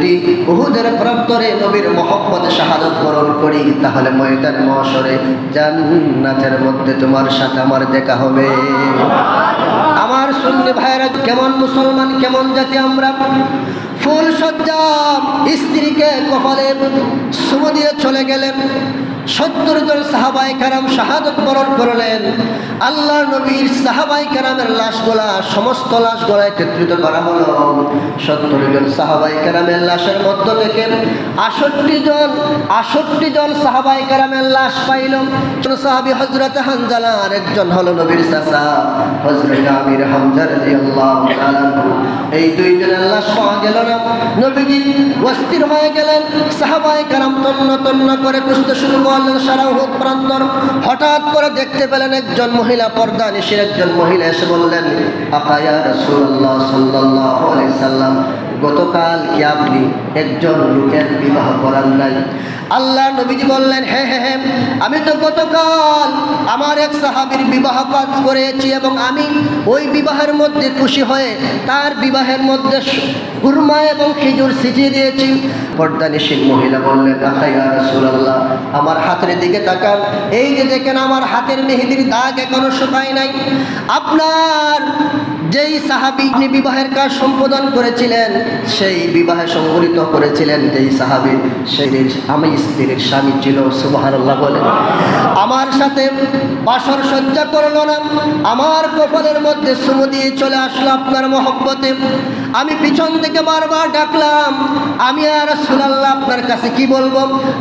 যদি উহুদের প্রান্তরে নবীর মহব্বত শাহাদত বরণ করি, তাহলে ময়দান মহাসরে জান্নাতের মধ্যে তোমার সাথে আমার দেখা হবে। আমার শূন্য ভাইরা কেমন মুসলমান, কেমন জাতি আমরা? ফুল সজ্জা স্ত্রীকে কপালে সুম দিয়ে চলে গেলেন। সত্তর জন সাহাবাই কারাম শাহাদত বরণ করলেন। আল্লাহ নবীর সাহাবাই কারামের লাশগুলা সমস্ত লাশ লাশগুলা একত্রিত করা হলো। সত্তর জন সাহাবাই কারামের লাশের মধ্য থেকে আষট্টি জন আষট্টি জন সাহাবাই কারামের লাশ পাইল। সাহাবি হজরত হানজালা আর একজন হলো নবীর চাচা হজরত আমির হামজা রাদিয়াল্লাহু তাআলা আনহু। এই দুইজনের লাশ পাওয়া গেল নবীজি অস্থির হয়ে গেলেন সাহাবাই কারাম তন্ন তন্ন করে খুঁজতে শুরু করলেন, সারা হোক প্রান্তর। হঠাৎ করে দেখতে পেলেন একজন মহিলা পর্দা নিশির একজন মহিলা এসে বললেন আকায়া রসুল্লাহ সাল্লাহ সাল্লাম গতকাল কি আপনি একজন লোকের বিবাহ করান নাই? আল্লাহ নবীজি বললেন হ্যাঁ হ্যাঁ হ্যাঁ আমি তো গতকাল আমার এক সাহাবির বিবাহ কাজ করেছি এবং আমি ওই বিবাহের মধ্যে খুশি হয়ে তার বিবাহের মধ্যে কুরমা এবং খেজুর সিজিয়ে দিয়েছি। পর্দানিসীন মহিলা বললেন আখাইয়া রাসূলুল্লাহ, আমার হাতের দিকে তাকান। এই যে দেখেন, আমার হাতের মেহেদির দাগ এখনও শুকায় নাই। আপনার যেই সাহাবি আপনি বিবাহের কাজ সম্পাদন করেছিলেন, সেই বিবাহে সংগঠিত করেছিলেন যেই সাহাবি, সেই আমি স্ত্রীর স্বামী ছিল, সুবহানাল্লাহ বলেন। আমার সাথে বাসর সজ্জা করল না, আমার কপালের মধ্যে সুমো দিয়ে চলে আসলো আপনার মহব্বতে। আমি পিছন থেকে বারবার ডাকলাম, আমি আর সুলাল্লাহ আপনার কাছে কি বলব?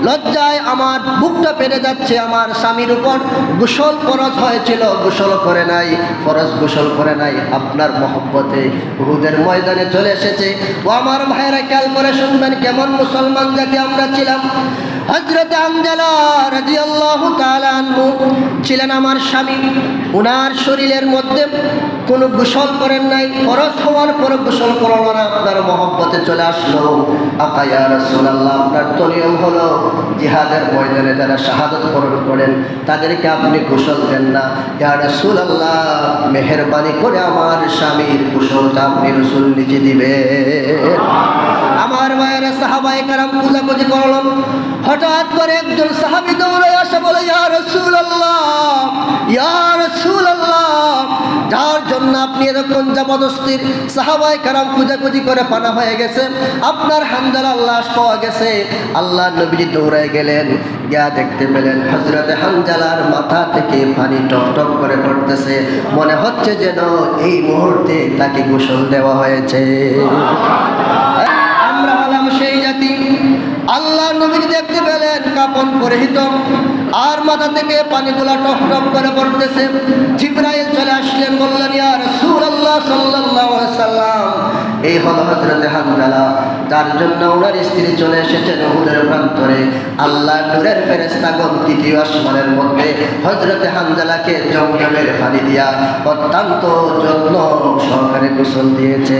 লজ্জায় আমার বুকটা পেরে যাচ্ছে, আমার স্বামীর উপর গোসল ফরজ হয়েছিল গোসল করে নাই, ফরজ গোসল করে নাই আপনার মহব্বতে হুদের ময়দানে চলে এসেছে। ও আমার ভাইরা, খেয়াল করে শুনবেন কেমন মুসলমান জাতি আমরা ছিলাম। হজরত আমজালা রাজিয়াল্লাহু তাআলা আনহু ছিলেন আমার স্বামী। ওনার শরীরের মধ্যে কোনো গোসল করেন নাই, ফরজ হওয়ার পরে গোসল করল না আপনার মহব্বতে চলে আসলো। আকায়া রাসূলুল্লাহ, আপনার তো নিয়ম হলো জিহাদের ময়দানে যারা শাহাদত বরণ করেন, তাদেরকে আপনি গোসল দেন না। ইয়া রাসূলুল্লাহ, মেহেরবানি করে আমার স্বামীর গোসলটা আপনি রসুল নিজে দিবেন। আমার মায়ের সাহাবাই কারাম পূজাপুজি করলাম হঠাৎ করে একজন সাহাবি দৌড়ে আসে বলে, ইয়া রাসূলুল্লাহ ইয়া রাসূলুল্লাহ, যার জন্য আপনি এরকম জবরদস্তির সাহাবাই কারাম পূজাপুজি করে পানা হয়ে গেছে, আপনার হামদালা লাশ পাওয়া গেছে। আল্লাহ নবীজি দৌড়ে গেলেন, গিয়া দেখতে পেলেন হজরতে হামজালার মাথা থেকে পানি টপ টপ করে পড়তেছে। মনে হচ্ছে যেন এই মুহূর্তে তাকে গোসল দেওয়া হয়েছে। আল্লাহ নবী দেখতে পেলেন কাপন পরিহিত। আর মাথা থেকে পানিগুলা টপ টপ করে পড়তেছে। জিব্রাইল চলে আসলেন, বললেন, ইয়া রাসূলুল্লাহ সাল্লাল্লাহু আলাইহি সাল্লাম, এই হলো হযরত হামজালা। তার জন্য ওনার স্ত্রী চলে এসেছেন উহুদের প্রান্তরে। আল্লাহ নূরের ফেরেশতাগণ তৃতীয় আসমানের মধ্যে হযরত হামজালাকে জমজমের পানি দিয়া অত্যন্ত যত্ন সহকারে গোসল দিয়েছে।